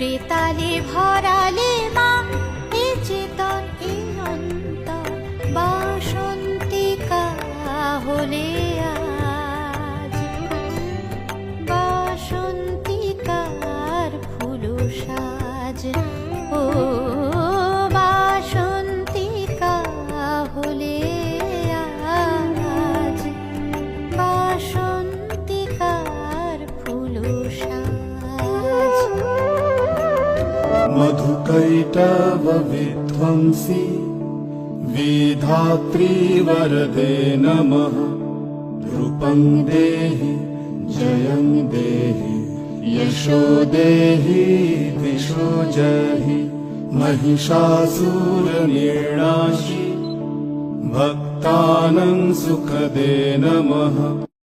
সুরে তালে ভরালে মা, এ চেতন, এ অন্ত বাসন্তিকা হলে আজ। বাসন্তিকার ফুল সাজ, ও मधुकैटवविध्वंसि विधात्री वरदे नमः। रूपं देहि जयं देहि यशो देहि दिशो जहि महिषासुरनिर्णाशि भक्तानं सुखदे नमः